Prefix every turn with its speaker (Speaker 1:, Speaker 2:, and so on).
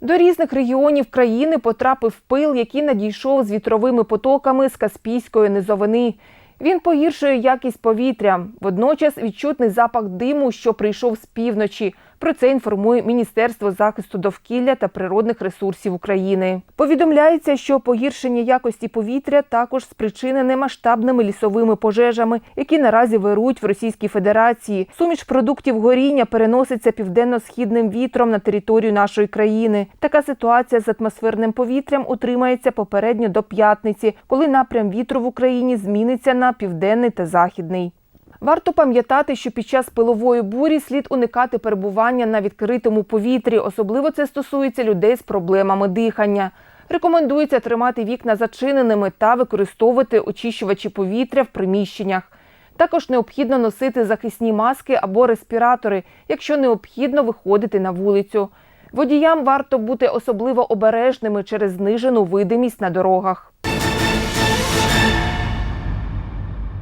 Speaker 1: До різних регіонів країни потрапив пил, який надійшов з вітровими потоками з Каспійської низовини. Він погіршує якість повітря. Водночас відчутний запах диму, що прийшов з півночі. Про це інформує Міністерство захисту довкілля та природних ресурсів України. Повідомляється, що погіршення якості повітря також спричинене масштабними лісовими пожежами, які наразі вирують в Російській Федерації. Суміш продуктів горіння переноситься південно-східним вітром на територію нашої країни. Така ситуація з атмосферним повітрям утримається попередньо до п'ятниці, коли напрям вітру в Україні зміниться на південний та західний. Варто пам'ятати, що під час пилової бурі слід уникати перебування на відкритому повітрі. Особливо це стосується людей з проблемами дихання. Рекомендується тримати вікна зачиненими та використовувати очищувачі повітря в приміщеннях. Також необхідно носити захисні маски або респіратори, якщо необхідно виходити на вулицю. Водіям варто бути особливо обережними через знижену видимість на дорогах.